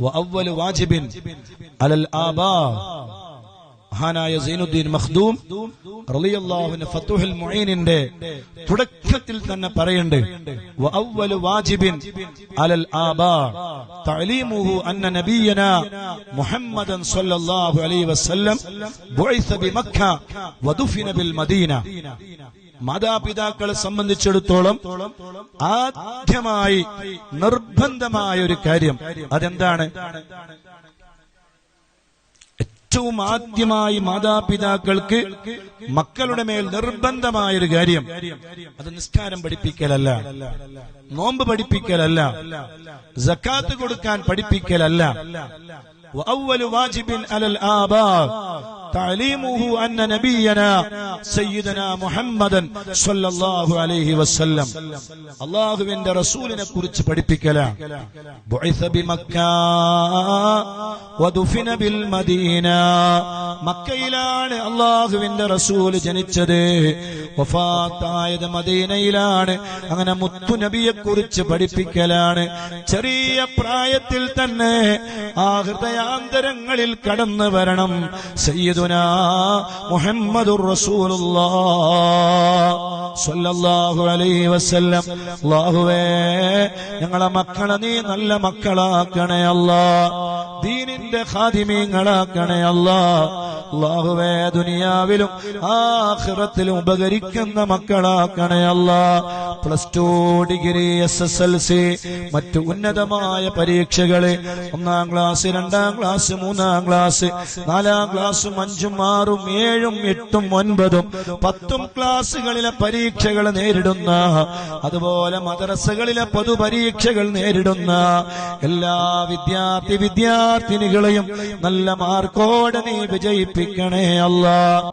وأول واجب على الآباء മഹാനായ സൈനുദ്ദീൻ മഖ്ദൂം റളിയല്ലാഹുവിന്റെ ഫത്തുഹുൽ മുഈനിന്റെ തുടക്കത്തിൽ തന്നെ പറയുന്നുണ്ട് വഅവ്വലു വാജിബിൻ അലൽ ആബാ തഅലീമുഹു അന്ന നബിയന മുഹമ്മദൻ സ്വല്ലല്ലാഹു അലൈഹി വസല്ലം ബുഇസ ബിമക്ക വദുഫിന ബിൽ മദീന മാതാപിതാക്കളെ സംബന്ധിച്ചിടത്തോളം ആദ്യമായി നിർബന്ധമായ ഒരു കാര്യം. അതെന്താണ്? ഏറ്റവും ആദ്യമായി മാതാപിതാക്കൾക്ക് മക്കളുടെ മേൽ നിർബന്ധമായ ഒരു കാര്യം. അത് നിസ്കാരം പഠിപ്പിക്കലല്ല. നോമ്പ് പഠിപ്പിക്കലല്ല. ജക്കാത്ത് കൊടുക്കാൻ പഠിപ്പിക്കലല്ല. وأول واجب على الآباء تعليمه أن نبينا سيدنا محمدا صلى الله عليه وسلم الله عند رسولنا കുറിച്ച് പഠിപ്പിക്കല بعث بمكة ودفن بالمدينة മക്കയിലാണ് അള്ളാഹുവിന്റെ റസൂല് ജനിച്ചത് വഫാത്തായത് മദീനയിലാണ് അങ്ങനെ മുത്തുനബിയെ കുറിച്ച് പഠിപ്പിക്കലാണ് ചെറിയ പ്രായത്തിൽ തന്നെ ആ ഹൃദയാന്തരങ്ങളിൽ കടന്നു വരണം സയ്യിദുന മുഹമ്മദുർ സല്ലല്ലാഹു അലൈഹി വസല്ലം അല്ലാഹുവേ ഞങ്ങളെ മക്കളെ നീ നല്ല മക്കളാക്കണേ അല്ലാ. ദീനിന്റെ ഖാദിമീങ്ങളാക്കണേ അല്ലാ. അല്ലാഹുവേ ദുനിയാവിലും ആഹ്റത്തിലും ഉപകരിക്കുന്ന മക്കളാക്കണേ അല്ല. Plus two degree S S L C മറ്റു ഉന്നതമായ പരീക്ഷകൾ ഒന്നാം ക്ലാസ് രണ്ടാം ക്ലാസ് മൂന്നാം ക്ലാസ് നാലാം ക്ലാസ്സും അഞ്ചും ആറും ഏഴും എട്ടും ഒൻപതും പത്തും ക്ലാസ്സുകളിലെ പരീക്ഷകൾ നേരിടുന്ന അതുപോലെ മദ്രസകളിലെ പൊതുപരീക്ഷകൾ നേരിടുന്ന എല്ലാ വിദ്യാർത്ഥി വിദ്യാർത്ഥിനികളെയും നല്ല മാർക്കോടെ നീ വിജയിപ്പിക്കണേ അല്ലാ.